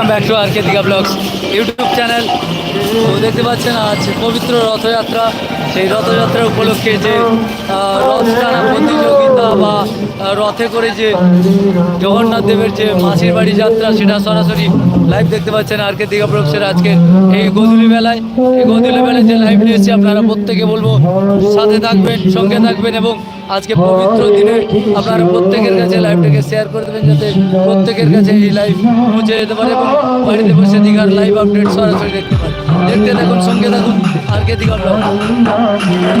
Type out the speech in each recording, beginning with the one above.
Welcome back to R K blogs YouTube channel তো দেখতে পাচ্ছেন আজ পবিত্র রথযাত্রা। সেই রথযাত্রা উপলক্ষে যে রথ টানা প্রতিযোগিতা বা রথে করে যে জগন্নাথ দেবের যে মাসির বাড়ি যাত্রা, সেটা সরাসরি লাইভ দেখতে পাচ্ছেন আর কে দিঘা ব্লগসের আজকে এই গধূলি বেলায়। এই গধূলি বেলায় যে লাইভ নিয়েছি আপনারা প্রত্যেকে বলব, সাথে থাকবেন, সঙ্গে থাকবেন এবং আজকে পবিত্র দিনে আপনারা প্রত্যেকের কাছে লাইভটাকে শেয়ার করে দেবেন যাতে প্রত্যেকের কাছে এই লাইভ পৌঁছে যেতে পারে এবং বাড়িতে বসে দীঘার লাইভ আপডেট সরাসরি দেখতে পারে দেখতে থাকুন সঙ্গে থাকুন আর কে দীঘার ব্লগ যারা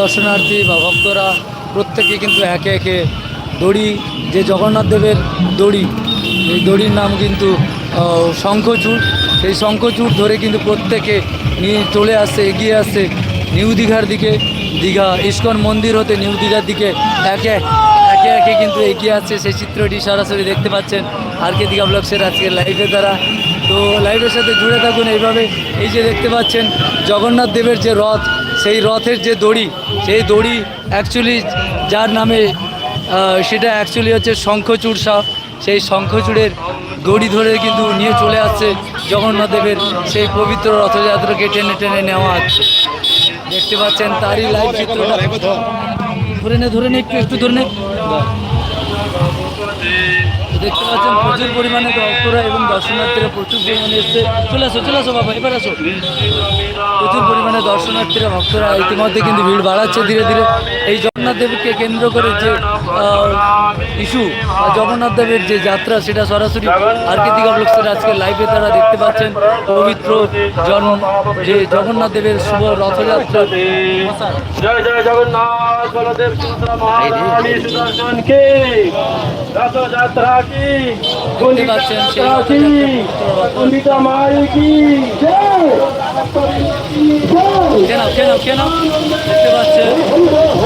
দর্শনার্থী বা ভক্তরা প্রত্যেকে কিন্তু একে একে দড়ি, যে জগন্নাথ দেবের দড়ি, এই দড়ির নাম কিন্তু শঙ্খচূড়। সেই শঙ্খচূড় ধরে কিন্তু প্রত্যেকে নিয়ে চলে আসছে, এগিয়ে আসছে নিউ দীঘার দিকে। দীঘা ইস্কন মন্দির হতে নিউ দীঘার দিকে একে একে একে কিন্তু এগিয়ে আসছে। সেই চিত্রটি সরাসরি দেখতে পাচ্ছেন আর কে দীঘা ব্লগসের আজকের লাইভের দ্বারা। তো লাইভের সাথে জুড়ে থাকুন এইভাবে। এই যে দেখতে পাচ্ছেন জগন্নাথ দেবের যে রথ সেই রথের যে দড়ি, সেই দড়ি অ্যাকচুয়ালি যার নামে সেটা অ্যাকচুয়ালি হচ্ছে শঙ্খচূড় সাপ সেই শঙ্খচূড়ের দড়ি ধরে কিন্তু নিয়ে চলে আসছে জগন্নাথ দেবের সেই পবিত্র রথযাত্রাকে টেনে টেনে নেওয়া হচ্ছে। দেখতে পাচ্ছেন তারই লাইভ চিত্রটা। ধরে নে ধরে নে, একটু একটু ধরে নে। দেখতে পাচ্ছেন প্রচুর পরিমাণে ভক্তরা এবং দর্শনার্থীরা প্রচুর পরিমাণে এসছে। চলে আসো চলে আসো বাবা এবার আসো। প্রচুর পরিমাণে দর্শনার্থীরা ভক্তরা ইতিমধ্যে কিন্তু ভিড় বাড়াচ্ছে ধীরে ধীরে। এই জগন্নাথ দেবকে কেন্দ্র করে যে ইস্যু বা জগন্নাথ দেবের যে যাত্রা সেটা সরাসরি আর্কেতিকা ব্লগসের আজকে লাইভে তারা দেখতে পাচ্ছেন। পবিত্র জন্ম যে জগন্নাথ দেবের শুভ রথযাত্রা। জয় জয় জগন্নাথ বলদেব সুভদ্রা মহারানী সুদর্শন কি রথযাত্রা গুন্ডিতা পাচ্ছেন কেন কেন কেন দেখতে পাচ্ছেন।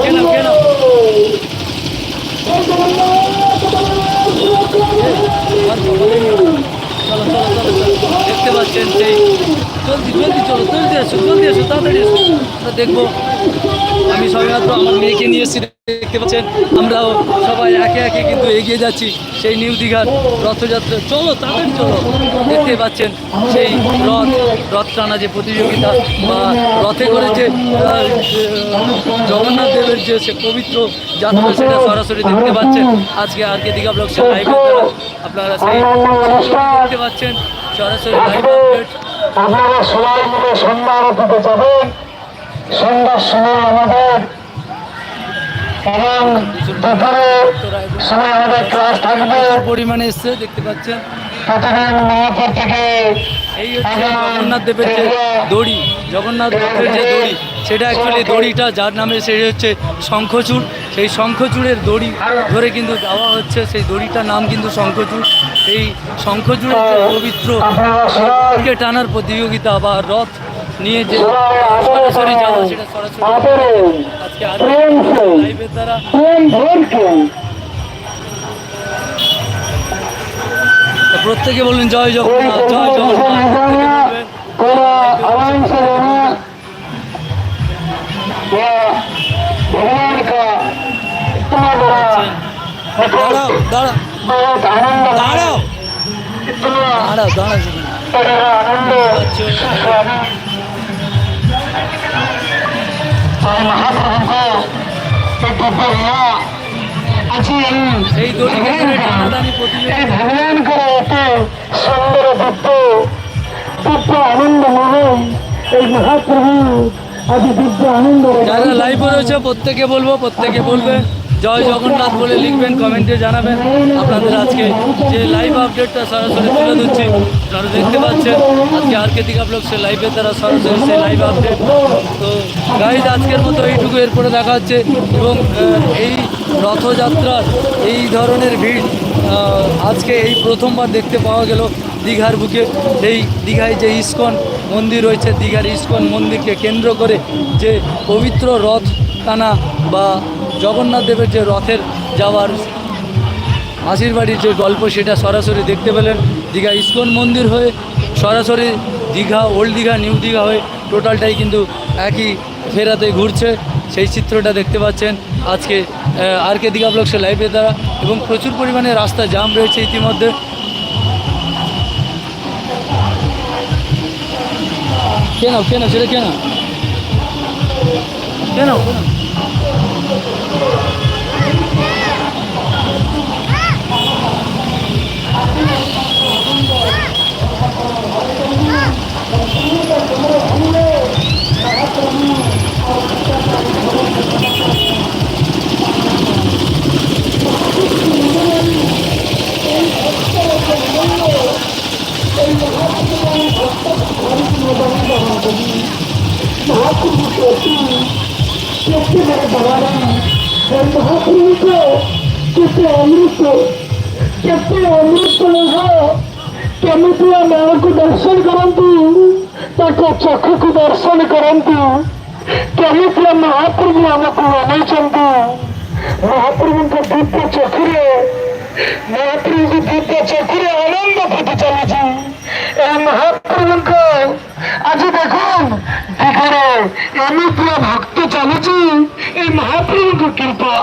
কেন কেন চলো চলো চলো চলো। দেখতে পাচ্ছেন সেই। জলদি জলদি চলো জলদি আসো জলদি আসো তাড়াতাড়ি আসো। আমরা দেখব। আমি সবেমাত্র আমার মেয়েকে নিয়ে এসেছি, দেখতে পাচ্ছেন? আমরাও সবাই একে একে কিন্তু এগিয়ে যাচ্ছি সেই নিউ দীঘার রথযাত্রা। চলো তাড়াতাড়ি চলো দেখতে পাচ্ছেন সেই রথ রথ টানা যে প্রতিযোগিতা বা রথে করে যে জগন্নাথ দেবের যে সে পবিত্র যাত্রা, সেটা সরাসরি দেখতে পাচ্ছেন। আজকে আর কে দীঘা দ্বারা আপনারা সেই দেখতে পাচ্ছেন সরাসরি লাইভ আপনারা সবাই মিলে সন্ধ্যা যাবেন। সন্ধ্যার সময় আমাদের এবং দুপুরে সময় আমাদের ক্লাস থাকবে। পরিমাণে এসছে দেখতে পাচ্ছেন। প্রতিদিন নয়টা থেকে এই হচ্ছে জগন্নাথ দেবের যে দড়ি জগন্নাথ দেবের যে দড়ি সেটা অ্যাকচুয়ালি দড়িটা যার নামে সেই হচ্ছে শঙ্খচূড়। সেই শঙ্খচূড়ের দড়ি ধরে কিন্তু দেওয়া হচ্ছে সেই দড়িটার নাম কিন্তু শঙ্খচূড়। শঙ্খচূড়ের যে পবিত্র টানার প্রতিযোগিতা বা রথ প্রত্যেকে বললেন জয় জগন্নাথ জয় জগন্নাথ দাঁড়াও দাঁড়াও দাঁড়াও দাঁড়াও দাঁড়াও فإن حسرهم قوم تدبر الله আজিম এই ভগবান করে এত সুন্দর দিব্য দিব্য রয়েছে প্রত্যেকে বলব, প্রত্যেকে বলবে। জয় জগন্নাথ বলে লিখবেন, কমেন্টে জানাবেন। আপনাদের আজকে যে লাইভ আপডেটটা সরাসরি তুলে ধরছি, আপনারা দেখতে পাচ্ছেন, আজকে আর কে দিঘা ব্লগ সে লাইভে তারা সরাসরি সেই লাইভ আপডেট তো গাইজ আজকের মতো এইটুকু, এরপরে দেখা হচ্ছে। এবং এই রথযাত্রার এই ধরনের ভিড় আজকে এই প্রথমবার দেখতে পাওয়া গেল দীঘার বুকে। এই দীঘায় যে ইস্কন মন্দির রয়েছে, দীঘার ইস্কন মন্দিরকে কেন্দ্র করে যে পবিত্র রথ টানা বা জগন্নাথ দেবের যে রথের যাওয়ার মাসির বাড়ির যে গল্প, সেটা সরাসরি দেখতে পেলেন। দীঘা ইস্কন মন্দির হয়ে সরাসরি দীঘা, ওল্ড দীঘা, নিউ দীঘা হয়ে টোটালটাই কিন্তু একই ফেরাতে ঘুরছে। সেই চিত্রটা দেখতে পাচ্ছেন। আজকে আর কে দীঘা ব্লগসে লাইভের দ্বারা এবং প্রচুর পরিমাণে রাস্তা জাম রয়েছে ইতিমধ্যে। কেন কেন, সেটা কেন? কেন? सबसे बड़ा दबाव है और महापुरुष को कितने अमृत को कितने अमृत को है କେମିତି ଆମେ ଆମକୁ ଦର୍ଶନ କରନ୍ତୁ ତାଙ୍କ ଚକ୍ଷୁକୁ ଦର୍ଶନ କରନ୍ତୁ କେମିତି ମହାପ୍ରଭୁ ଆମକୁ ଅନେଇଛନ୍ତି ମହାପ୍ରଭୁଙ୍କ ଦିବ୍ୟ ଚକ୍ଷୁରେ ମହାପ୍ରଭୁଙ୍କ ଦିବ୍ୟ ଚକ୍ଷୁରେ ଆନନ୍ଦ ଫୁଟି ଚାଲିଛି ଏ ମହାପ୍ରଭୁଙ୍କ ଦିଘରେ ଏମିତିଆ ଭକ୍ତ ଚାଲିଛି ଏ ମହାପ୍ରଭୁଙ୍କ କୃପା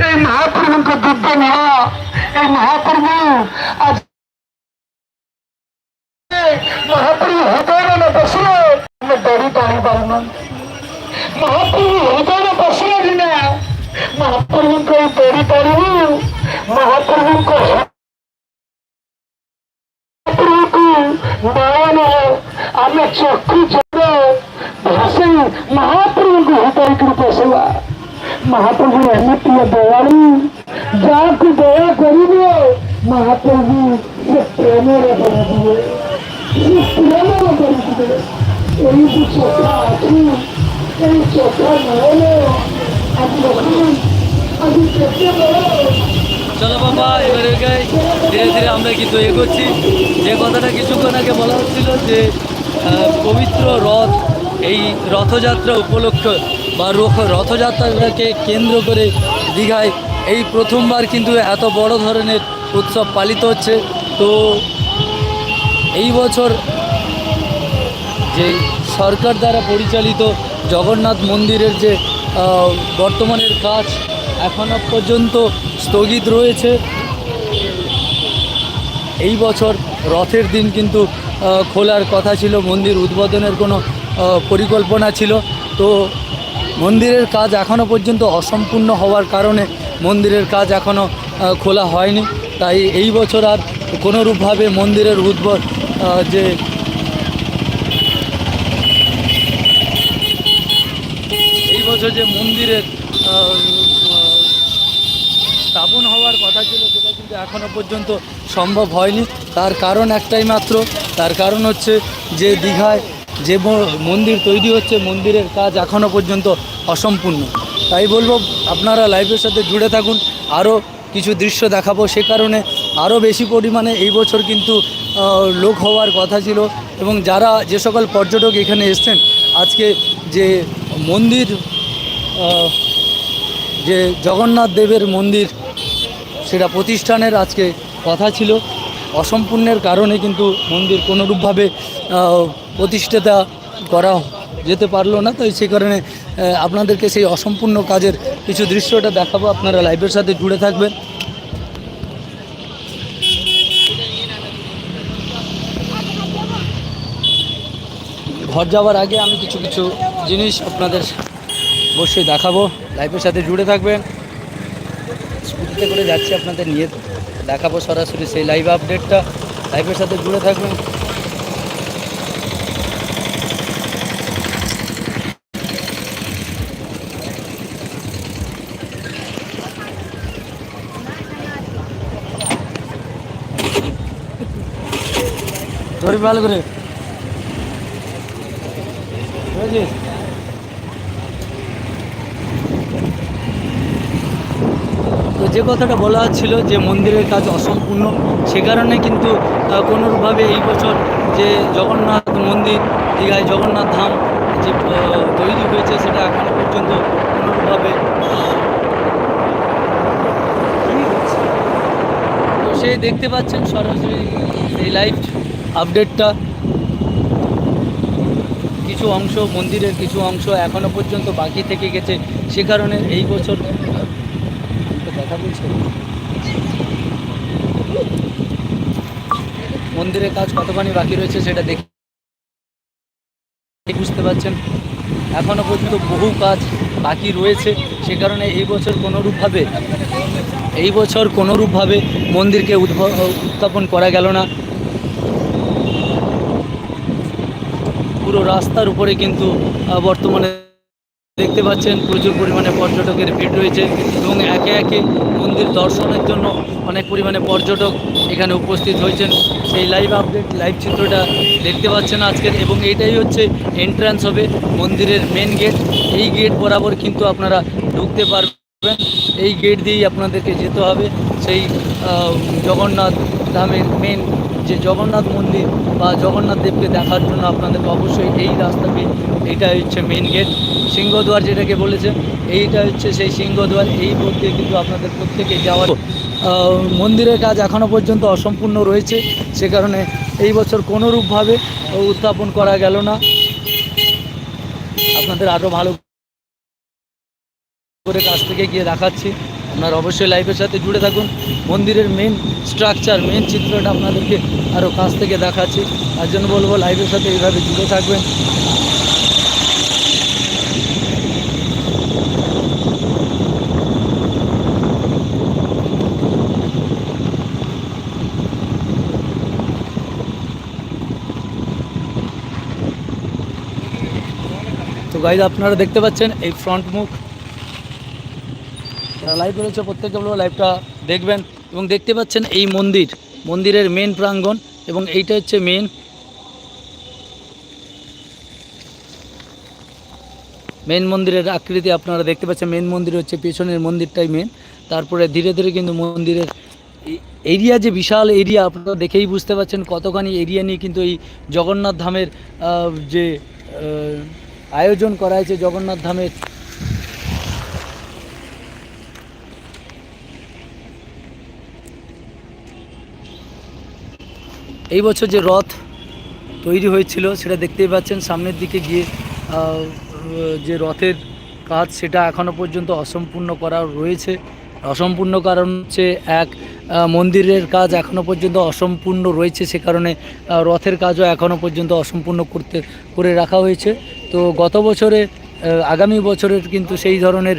ଏ ମହାପ୍ରଭୁଙ୍କ ଦିବ୍ୟ ନୀଳା ଏ ମହାପ୍ରଭୁ ଆଜି ମହାପ୍ରଭୁ ହୃଦୟରେ ନ ବସିଲେ ଆମେ ଦୌଡ଼ି ଟାଣି ପାରୁନାହାନ୍ତି ମହାପ୍ରଭୁ ହୃଦୟରେ ବସିଲେ ଦିନ ମହାପ୍ରଭୁଙ୍କ ଏଇ ଦୌଡ଼ି ପାରିବୁ ମହାପ୍ରଭୁଙ୍କ ମହାପ୍ରଭୁକୁ ନୟନ আমরা చక్కు చెడు భాష మహాప్రభుకు హితైకుడు కోసవా మహాప్రభు ఎన్నట్టుగా దయాడు ଯାହାକୁ ଦୟା କରିବ ମହାପ୍ରଭୁ ସେ ପ୍ରେମରେ କରିଥିବେ ସେ ପ୍ରେମରେ କରିଥିବେ ଏଇ ଯେଉଁ ଚକା ଅଛି ଏଇ ଚକା ନହେଲେ ଆଜି କେତେ চলো বাবা এবারে ধীরে ধীরে আমরা কিন্তু এগোচ্ছি যে কথাটা কিছুক্ষণ আগে বলা হচ্ছিল যে পবিত্র রথ, এই রথযাত্রা উপলক্ষে বা রথ- রথযাত্রাকে কেন্দ্র করে দীঘায় এই প্রথমবার কিন্তু এত বড় ধরনের উৎসব পালিত হচ্ছে। তো এই বছর যে সরকার দ্বারা পরিচালিত জগন্নাথ মন্দিরের যে বর্তমানের কাজ এখনও পর্যন্ত স্থগিত রয়েছে। এই বছর রথের দিন কিন্তু খোলার কথা ছিল, মন্দির উদ্বোধনের কোনো পরিকল্পনা ছিল। তো মন্দিরের কাজ এখনও পর্যন্ত অসম্পূর্ণ হওয়ার কারণে মন্দিরের কাজ এখনও খোলা হয়নি। তাই এই বছর আর কোনোরূপভাবে মন্দিরের উদ্বোধ যে এই বছর যে মন্দিরের স্থাপন হওয়ার কথা ছিল, সেটা কিন্তু এখনও পর্যন্ত সম্ভব হয়নি। তার কারণ একটাই মাত্র। তার কারণ হচ্ছে যে দীঘায় যে মন্দির তৈরি হচ্ছে, মন্দিরের কাজ এখনও পর্যন্ত অসম্পূর্ণ। তাই বলব, আপনারা লাইভের সাথে জুড়ে থাকুন। আরও কিছু দৃশ্য দেখাবো। সে কারণে আরও বেশি পরিমাণে এই বছর কিন্তু লোক হওয়ার কথা ছিল। এবং যারা যে সকল পর্যটক এখানে এসছেন, আজকে যে মন্দির যে জগন্নাথ দেবের মন্দির, সেটা প্রতিষ্ঠানের আজকে কথা ছিল। অসম্পূর্ণের কারণে কিন্তু মন্দির কোনোরূপভাবে প্রতিষ্ঠাতা করা যেতে পারল না। তো সে কারণে আপনাদেরকে সেই অসম্পূর্ণ কাজের কিছু দৃশ্যটা দেখাবো। আপনারা লাইভের সাথে জুড়ে থাকবেন। ঘর যাওয়ার আগে আমি কিছু কিছু জিনিস আপনাদের অবশ্যই দেখাবো। লাইভের সাথে জুড়ে থাকবেন। স্কুটিতে করে যাচ্ছি আপনাদের নিয়ে। দেখাবো সরাসরি সেই লাইভ আপডেটটা লাইভের সাথে জুড়ে থাকবেন। ভালো করে। বুঝেছিস যে কথাটা বলা হচ্ছিল যে মন্দিরের কাজ অসম্পূর্ণ, সে কারণে কিন্তু কোনোভাবে এই বছর যে জগন্নাথ মন্দির, দীঘায় জগন্নাথ ধাম যে তৈরি হয়েছে সেটা এখনও পর্যন্ত কোনোভাবে তো সেই দেখতে পাচ্ছেন সরাসরি এই লাইভ আপডেটটা কিছু অংশ, মন্দিরের কিছু অংশ এখনও পর্যন্ত বাকি থেকে গেছে, সে কারণে এই বছর মন্দিরের কাজ কতখানি বাকি রয়েছে সেটা দেখে বুঝতে পারছেন। এখনও পর্যন্ত বহু কাজ বাকি রয়েছে। সে কারণে এই বছর কোনোরূপভাবে, এই বছর কোনোরূপভাবে মন্দিরকে উত্থাপন করা গেল না। পুরো রাস্তার উপরে কিন্তু বর্তমানে দেখতে পাচ্ছেন প্রচুর পরিমাণে পর্যটকের ভিড় রয়েছে এবং একে একে মন্দির দর্শনের জন্য অনেক পরিমাণে পর্যটক এখানে উপস্থিত হয়েছেন। সেই লাইভ আপডেট লাইভ চিত্রটা দেখতে পাচ্ছেন আজকের এবং এইটাই হচ্ছে এন্ট্রান্স হবে মন্দিরের মেন গেট এই গেট বরাবর কিন্তু আপনারা ঢুকতে পারবেন। এই গেট দিয়েই আপনাদেরকে যেতে হবে। সেই জগন্নাথ ধামের মেন যে জগন্নাথ মন্দির বা জগন্নাথ দেবকে দেখার জন্য আপনাদেরকে অবশ্যই এই রাস্তাকে এইটা হচ্ছে মেন গেট সিংহদ্বার যেটাকে বলেছে, এইটা হচ্ছে সেই সিংহদ্বার এই পথ দিয়ে কিন্তু আপনাদের প্রত্যেকে যাওয়ার মন্দিরের কাজ এখনও পর্যন্ত অসম্পূর্ণ রয়েছে। সে কারণে এই বছর কোনোরূপভাবে উত্থাপন করা গেল না। আপনাদের আরও ভালো করে কাছ থেকে গিয়ে দেখাচ্ছি। আপনারা অবশ্যই লাইফের সাথে জুড়ে থাকুন। মন্দিরের মেন স্ট্রাকচার মেন চিত্রটা আপনাদেরকে আরও কাছ থেকে দেখাচ্ছি। তার জন্য বলব লাইফের সাথে এইভাবে জুড়ে থাকবেন। গাইজ আপনারা দেখতে পাচ্ছেন এই ফ্রন্ট মুখ। যারা লাইভ রয়েছে প্রত্যেককে বলব লাইভটা দেখবেন এবং দেখতে পাচ্ছেন এই মন্দির। মন্দিরের মেন প্রাঙ্গণ এবং এইটা হচ্ছে মেন মেন মন্দিরের আকৃতি আপনারা দেখতে পাচ্ছেন। মেন মন্দির হচ্ছে, পেছনের মন্দিরটাই মেন তারপরে ধীরে ধীরে কিন্তু মন্দিরের এরিয়া যে বিশাল এরিয়া আপনারা দেখেই বুঝতে পারছেন কতখানি এরিয়া নিয়ে কিন্তু এই জগন্নাথ ধামের যে আয়োজন করা হয়েছে জগন্নাথ ধামের। এই বছর যে রথ তৈরি হয়েছিল, সেটা দেখতেই পাচ্ছেন, সামনের দিকে গিয়ে যে রথের কাজ, সেটা এখনও পর্যন্ত অসম্পূর্ণ করা রয়েছে। অসম্পূর্ণ কারণ হচ্ছে এক মন্দিরের কাজ এখনও পর্যন্ত অসম্পূর্ণ রয়েছে, সে কারণে রথের কাজও এখনও পর্যন্ত অসম্পূর্ণ করতে, করে রাখা হয়েছে। তো গত বছরে আগামী বছরের কিন্তু সেই ধরনের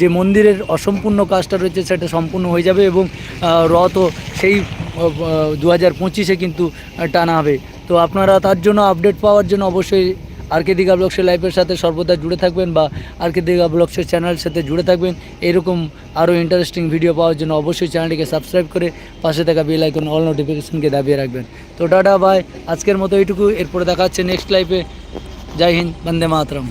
যে মন্দিরের অসম্পূর্ণ কাজটা রয়েছে সেটা সম্পূর্ণ হয়ে যাবে এবং রথও সেই দু হাজার পঁচিশে কিন্তু টানা হবে। তো আপনারা তার জন্য আপডেট পাওয়ার জন্য অবশ্যই আর কে দিঘা ব্লগসের লাইফের সাথে সর্বদা জুড়ে থাকবেন বা আর কে দিঘা ব্লগসের চ্যানেলের সাথে জুড়ে থাকবেন। এরকম আরও ইন্টারেস্টিং ভিডিও পাওয়ার জন্য অবশ্যই চ্যানেলটিকে সাবস্ক্রাইব করে পাশে থাকা বেল আইকন অল নোটিফিকেশনকে দাবিয়ে রাখবেন। তো টাটা বাই আজকের মতো এইটুকু। এরপরে দেখা হচ্ছে নেক্সট লাইফে जय हिंद वंदे मातरम।